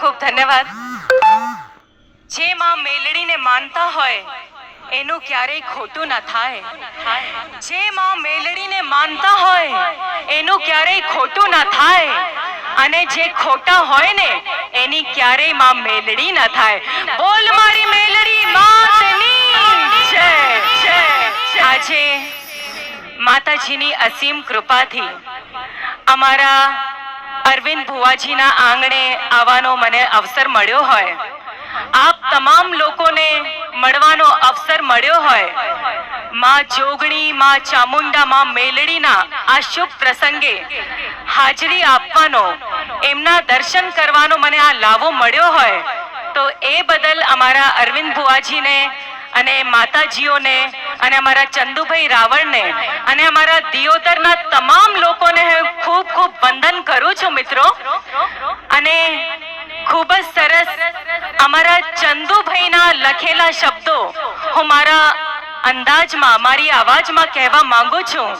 ખૂબ ધન્યવાદ. જે માં મેલડીને માનતા હોય, એનું ક્યારેય ખોટું ના થાય. જે માં મેલડીને માનતા હોય, એનું ક્યારેય ખોટું ના થાય. અને જે ખોટા હોય ને, એની ક્યારેયમાં મેલડી ના થાય. બોલ મારી મેલડી, માતની. જય આજે માતાજીની અસીમ કૃપાથી અમારા અરવિંદ ભુવાજીના આંગણે આવવાનો મને અવસર મળ્યો હોય. આપ તમામ લોકોને મળવાનો અવસર મળ્યો હોય. માં જોગણી, માં ચામુંડા, માં મેલડીના આ શુભ પ્રસંગે હાજરી આપવાનો, એમના દર્શન કરવાનો મને આ લાવો મળ્યો હોય. તો એ બદલ અમારા અરવિંદ ભુવાજીને અને માતાજીઓને અને અમારા ચંદુભાઈ રાવળને અને અમારા દિયોદરના તમામ લોકોને ખૂબ ખૂબ વંદન કરું છું મિત્રો. અને ખૂબ જ સરસ અમારા ચંદુભાઈના લખેલા શબ્દો હું મારા અંદાજમાં, મારી અવાજમાં કહેવા માંગુ છું.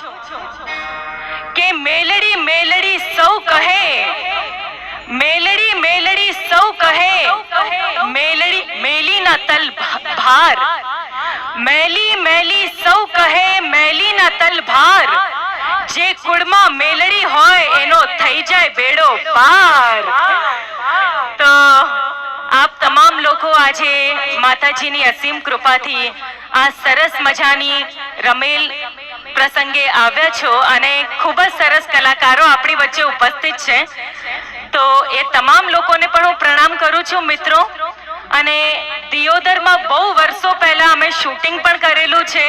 કે મેલડી મેલડી સૌ કહે. મેલડી મેલડી સૌ કહે. મેલડી, મેલીના તલ ભાર. મેલી મેલી સૌ કહે મેલી ના તલ ભાર. જે કુળમાં મેલડી હોય એનો થઈ જાય બેડો પાર. તો આપ તમામ લોકો આજે માતાજીની અસીમ કૃપાથી આ સરસ મજાની રમેલ પ્રસંગે આવ્યા છો અને ખૂબ જ સરસ કલાકારો આપણી વચ્ચે ઉપસ્થિત છે. તો એ તમામ લોકોને પણ હું પ્રણામ કરું છું મિત્રો. અને દિયોદરમાં બહુ વર્ષો પહેલા અમે શૂટિંગ પણ કરેલું છે,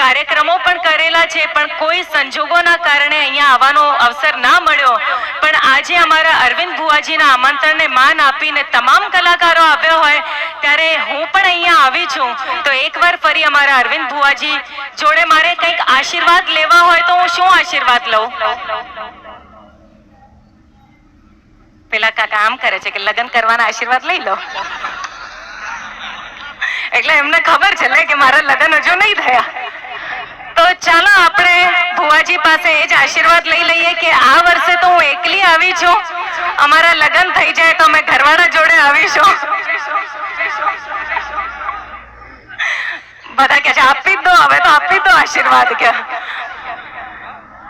કાર્યક્રમો પણ કરેલા છે, પણ કોઈ સંજોગોના કારણે અહીંયા આવવાનો અવસર ના મળ્યો. પણ આજે અમારા અરવિંદ ભુવાજીના આમંત્રણને માન આપીને તમામ કલાકારો આવ્યો હોય, ત્યારે હું પણ અહીંયા આવી છું. તો એકવાર ફરી અમારા અરવિંદ ભુવાજી જોડે મારે કંઈક આશીર્વાદ લેવા હોય તો હું શું આશીર્વાદ લઉં? પેલા કાકા આમ કરે છે કે લગ્ન કરવાના આશીર્વાદ લઈ લો. એટલે એમને ખબર છે ને કે મારા લગ્ન હજુ નહીં થયા. તો ચાલો આપણે ભુવાજી પાસે એ જ આશીર્વાદ લઈ લઈએ કે આ વર્ષે તો હું એકલી આવી છું. અમારા લગ્ન થઈ જાય તો અમે ઘરવાળા જોડે આવીશું. બધા કે છે, આપી દો, હવે તો આપી દો આશીર્વાદ કે.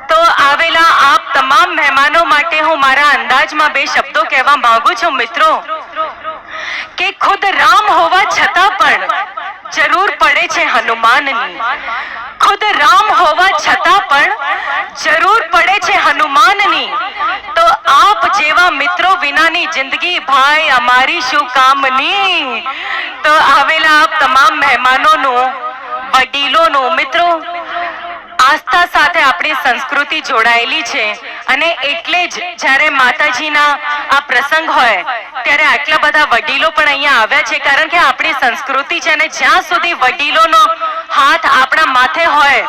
તો આવેલા આપ તમામ મહેમાનો માટે હું મારા અંદાજમાં બે શબ્દો કહેવા માંગુ છું, મિત્રો. કે ખુદ રામ હોવા છતાં પણ જરૂર પડે છે હનુમાનની. ખુદ રામ હોવા છતાં પણ જરૂર પડે છે હનુમાનની. તો આપ જેવા મિત્રો વિનાની જિંદગી, ભાઈ, અમારી શું કામની તો આવેલા આપ તમામ મહેમાનોનું, વડીલોનું, મિત્રો આસ્થા સાથે આપણી સંસ્કૃતિ જોડાયેલી છે. અને એટલે જ જ્યારે માતાજીના આ પ્રસંગ હોય, ત્યારે આટલા બધા વડીલો પણ અહીંયા આવ્યા છે. કારણ કે આપણી સંસ્કૃતિ છે અને જ્યાં સુધી વડીલોનો હાથ આપણા માથે હોય,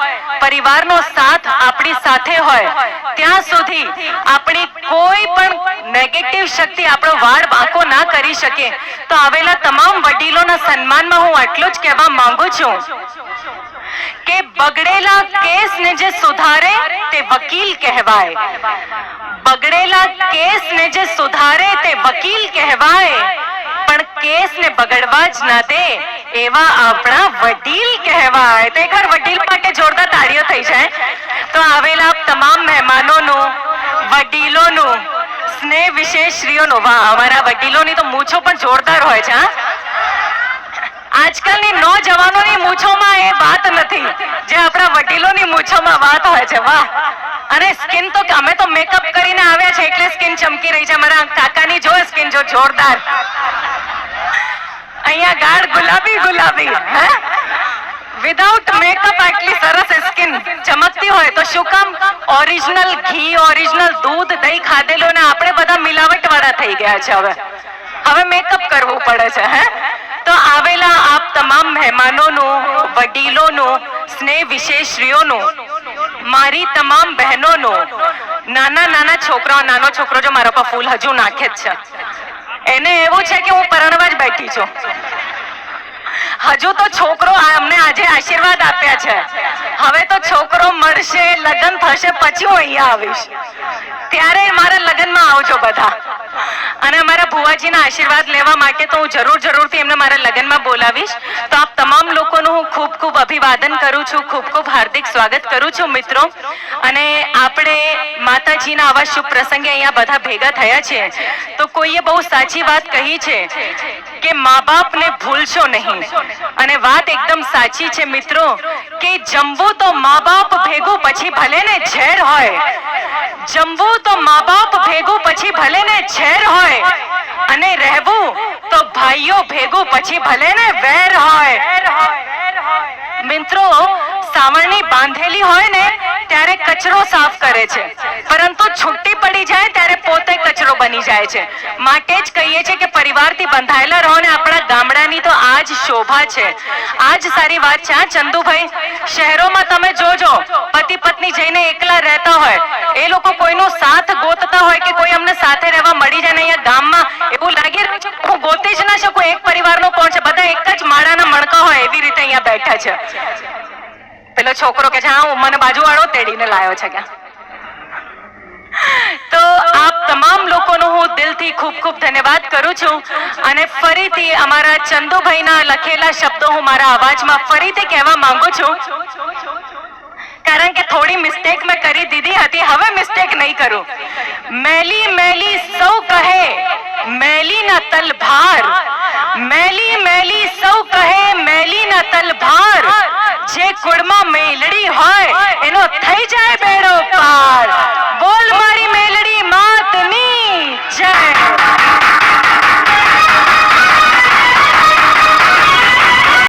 પરિવારનો સાથ આપણી સાથે હોય, ત્યાં સુધી આપણી કોઈ પણ નેગેટિવ શક્તિ આપણો વાર બાંકો ના કરી શકે. તો આવેલા તમામ વડીલોના સન્માનમાં હું આટલું જ કહેવા માંગુ છું કે બગડેલા કેસને જે સુધારે તે વકીલ કહેવાય. બગડેલા કેસને જે સુધારે તે વકીલ કહેવાય. પણ કેસને બગડવા જ ના દે એવા આપણા વડીલ કહેવાય. તો એકવાર વડીલ માટે જોરદાર તાળીઓ થઈ જાય. તો આવેલા તમામ મહેમાનોનું, વડીલોનું, સ્નેહ વિશેષ શ્રીઓનું વાહ, અમારા વડીલોની તો મૂછો પણ જોરદાર હોય છે આજકાલની આજકાલની નોજવાનોની મૂછોમાં એ વાત નથી. જે આપણા વડીલોની મૂછોમાં વાત હોય છે, વાહ. અને સ્કિન તો અમે તો મેકઅપ કરીને આવ્યા છે એટલે સ્કિન ચમકી રહી છે. મારા કાકાની જો સ્કિન, જો જોરદાર. અહીંયા ગાઢ ગુલાબી ગુલાબી, હે? વિધાઉટ મેકઅપ આટલી સરસ સ્કિન ચમકતી હોય તો શું કામ? ઓરિજિનલ ઘી ઓરિજિનલ દૂધ, દહીં, ખાધેલું ને આપણે બધા મિલાવટ વાળા થઈ ગયા છે હવે. હવે મેકઅપ કરવું પડે છે, હે? તો આવેલા આપ તમામ મહેમાનોનું, વડીલોનું સ્નેહ વિશેષરીઓનું મારી તમામ બહેનોનું, નાના નાના છોકરાઓ, નાનો છોકરો જો મારા પર ફૂલ હજુ નાખે જ છે. એને એવું છે કે હું પરણવા જ બેઠી છું. હજુ તો છોકરો અમને આજે આશીર્વાદ આપ્યા છે. હવે તો છોકરો મળશે, લગ્ન થશે, પછી હું અહીંયા આવીશ. ત્યારે મારા લગ્નમાં આવજો બધા. અને અમારા ભુવાજીના આશીર્વાદ લેવા માટે તો હું જરૂર જરૂરથી એમને મારા લગ્નમાં બોલાવીશ. તો આપ તમામ લોકોનું હું ખૂબ ખૂબ અભિવાદન કરું છું, ખૂબ ખૂબ હાર્દિક સ્વાગત કરું છું મિત્રો. અને આપણે માતાજીના આવા શુભ પ્રસંગે અહીંયા બધા ભેગા થયા છે. તો કોઈએ બહુ સાચી વાત કહી છે. કે મા બાપને ભૂલશો નહીં. અને વાત એકદમ સાચી છે મિત્રો, કે જમવું તો મા બાપ ભેગું પછી ભલે ને ઝેર હોય. જમવું તો મા બાપ ભેગું પછી ભલે ને ઝેર હોય. અને રહેવું તો ભાઈઓ ભેગું પછી ભલે ને વેર હોય. મિત્રો, સાવરણી બાંધેલી હોય ને ત્યારે કચરો સાફ કરે છે. પરંતુ છૂટી પડી જાય ત્યારે પોતે કચરો બની જાય છે. માટે જ કહીએ છીએ કે પરિવારથી બંધાયેલા રહો ને આપણા ગામડાની તો આ જ શોભા છે. આ જ સારી વાત છે. હા, ચંદુભાઈ, શહેરોમાં તમે જોજો પતિ પત્ની જઈને એકલા રહેતા હોય, એ લોકો કોઈનો સાથ ગોતતા હોય કે કોઈ અમને સાથે રહેવા મળી જાય ને અહીંયા ગામમાં, એવું લાગી રહ્યું છે હું ગોતી જ ના શકું? એક પરિવારનો કોણ છે? બધા એક જ માળાના મણકા હોય એવી રીતે અહીંયા બેઠા છે. પેલો છોકરો કે છે, હા, હું મને બાજુવાળો તેડીને લાયો છે કે તો આપ તમામ લોકોનો હું દિલથી ખૂબ ખૂબ ધન્યવાદ કરું છું. અને ફરીથી અમારા ચંદુભાઈના લખેલા શબ્દો હું મારા અવાજમાં ફરીથી કહેવા માંગુ છું. કારણ કે થોડી મિસ્ટેક મેં કરી દીદી હતી, હવે મિસ્ટેક નહીં કરું. મેલી મેલી સૌ કહે મેલી ના તલ ભાર. મેલી મેલી સૌ કહે મેલી ના તલ ભાર. જે કુળમાં મેલડી હોય, એનો થઈ જાય